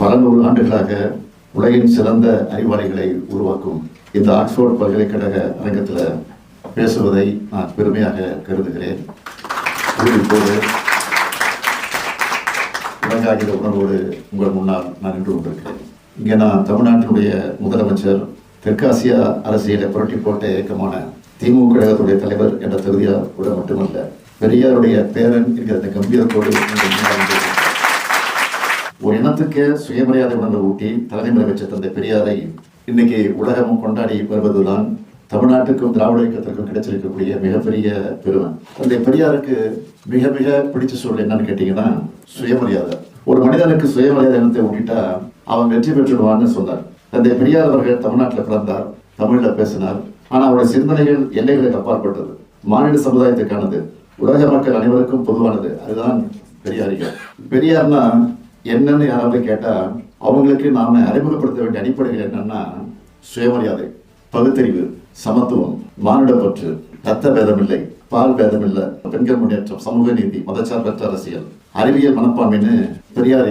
பல நூறு ஆண்டுகளாக உலகின் சிறந்த அறிவாளிகளை உருவாக்கும் இந்த ஆக்ஸ்போர்ட் பல்கலைக்கழக அரங்கத்தில் பேசுவதை நான் பெருமையாக கருதுகிறேன். இப்போது உலகாகிற உணர்வோடு உங்கள் முன்னால் நான் நின்று கொண்டிருக்கிறேன். இங்கே நான் தமிழ்நாட்டினுடைய முதலமைச்சர் தெற்காசியா அரசியலை புரட்டி போட்ட இயக்கமான திமுக கழகத்துடைய தலைவர் என்ற தகுதியோட மட்டுமல்ல பெரியாருடைய பேரன் என்கிற இந்த கம்பீரத்தோடு ஒரு இனத்துக்கு சுயமரியாதை உணர்வை ஊட்டி தலைமை வச்ச தந்தை பெரியாரை இன்னைக்கு உலகமும் கொண்டாடி வருவதுதான் தமிழ்நாட்டுக்கும் திராவிட இயக்கத்திற்கும் கிடைச்சிருக்கக்கூடிய மிகப்பெரிய பெருமை. தந்தை பெரியாருக்கு மிக மிக பிடிச்ச சூழல் என்னன்னு கேட்டீங்கன்னா சுயமரியாதை. ஒரு மனிதனுக்கு சுயமரியாதை இனத்தை ஊட்டிட்டா அவன் வெற்றி பெற்றுடுவான்னு சொன்னார். தந்தை பெரியார் அவர்கள் தமிழ்நாட்டில் பிறந்தார் தமிழில் பேசினார். ஆனால் அவருடைய சிந்தனைகள் எல்லைகளுக்கு அப்பாற்பட்டது. மாநில சமுதாயத்துக்கானது உலக மக்கள் அனைவருக்கும் பொதுவானது. அதுதான் பெரியாரிகள். பெரியார்னா என்னன்னு யாராவது கேட்டா அவங்களுக்கு நாம அறிமுகப்படுத்த வேண்டிய அடிப்படைகள் என்னன்னா சுயமரியாதை பகுத்தறிவு சமத்துவம் மானுடப்பற்று ரத்த பேதமில்லை பால் பேதமில்லை பெண்கள் முன்னேற்றம் சமூக நீதி மதச்சார்பற்ற அரசியல் அறிவியல் மனப்பான்மைன்னு பெரியார்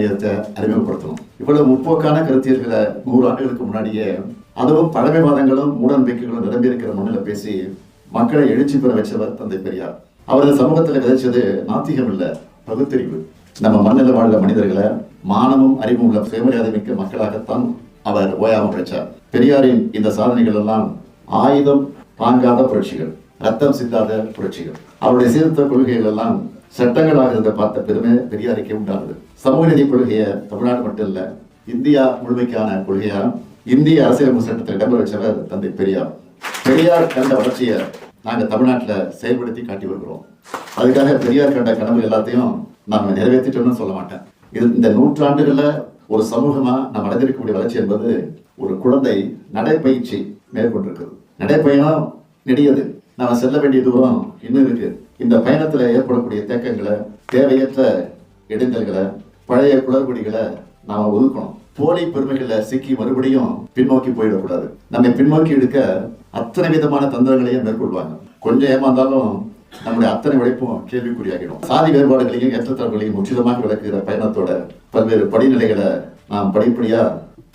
அறிமுகப்படுத்தணும். இவ்வளவு முற்போக்கான கருத்தியர்களை நூறு ஆண்டுகளுக்கு முன்னாடியே அதுவும் பழமைவாதங்களும் மூடநம்பிக்கைகளும் நிரம்பி இருக்கிற மண்ணில் பேசி மக்களை எழுச்சி பெற வச்சவர் தந்தை பெரியார். அவரது சமூகத்தில் விதைச்சது நாத்திகம் இல்லை பகுத்தறிவு. நம்ம மண்ணில் வாழ்ந்த மனிதர்களை மானமும் அறிவும் உள்ள சுயமரியாதை மிக்க மக்களாகத்தான் அவர் ஓயாமல் உழைச்சார் பெரியாரின் இந்த சாதனைகள் எல்லாம் ஆயுதம் தாங்காத புரட்சிகள் ரத்தம் சிந்தாத புரட்சிகள். அவருடைய சீர்திருத்த கொள்கைகள் எல்லாம் சட்டங்களாக இருந்த பார்த்த பெருமை பெரியாருக்கே உண்டானது. சமூக நீதி கொள்கையை தமிழ்நாடு மட்டும் இல்ல இந்தியா முழுமைக்கான கொள்கையா இந்திய அரசியலமைப்பு சட்டத்தில் இடம்பெற வச்சவர் தந்தை பெரியார். பெரியார் கண்ட வளர்ச்சியை நாங்கள் தமிழ்நாட்டில் செயல்படுத்தி காட்டி வருகிறோம். அதுக்காக பெரியார் கண்ட கனவு எல்லாத்தையும் நம்ம நிறைவேற்றிட்டோம்னு சொல்ல மாட்டேன். இது இந்த நூற்றாண்டுகளில் ஒரு சமூகமா நாம் அடைந்திருக்கக்கூடிய வளர்ச்சி என்பது ஒரு குழந்தை நடைப்பயிற்சி மேற்கொண்டிருக்குது நடைப்பயணம் நெடியது. நாம செல்ல வேண்டிய தூரம் இன்னும் இருக்கு. இந்த பயணத்துல ஏற்படக்கூடிய தேக்கங்களை தேவையற்ற இடைஞ்சல்களை பழைய குளறுபடிகளை நாம ஒதுக்கணும். போலி பெருமைகளை சிக்கி மறுபடியும் பின்னோக்கி போயிடக்கூடாது. நம்ம பின்னோக்கி எடுக்க அத்தனை விதமான தந்திரங்களையும் மேற்கொள்வாங்க. கொஞ்சம் ஏமாந்தாலும் நம்முடைய அத்தனை உழைப்பும் கேள்விக்குறியாகிடும். சாதி வேறுபாடுகளையும் ஏற்றத்தாழ்வுகளையும் முற்றிலுமாக விளக்குகிற பயணத்தோட பல்வேறு படிநிலைகளை நாம் படிப்படியா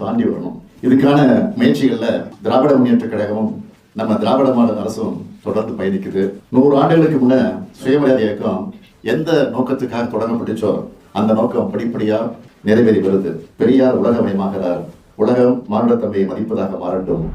தாண்டி வரணும். இதுக்கான முயற்சிகள்ல திராவிட முன்னேற்ற கழகமும் நம்ம திராவிட மாடல் அரசும் தொடர்ந்து பயணிக்குது. நூறு ஆண்டுகளுக்கு முன்ன சுயமரியாதை இயக்கம் எந்த நோக்கத்துக்காக தொடங்கப்பட்டுச்சோ அந்த நோக்கம் படிப்படியா நிறைவேறி வருது. பெரியார் உலகமயமாகிறார் உலகம் மானுடத்தன்மையை மதிப்பதாக மாறட்டும்.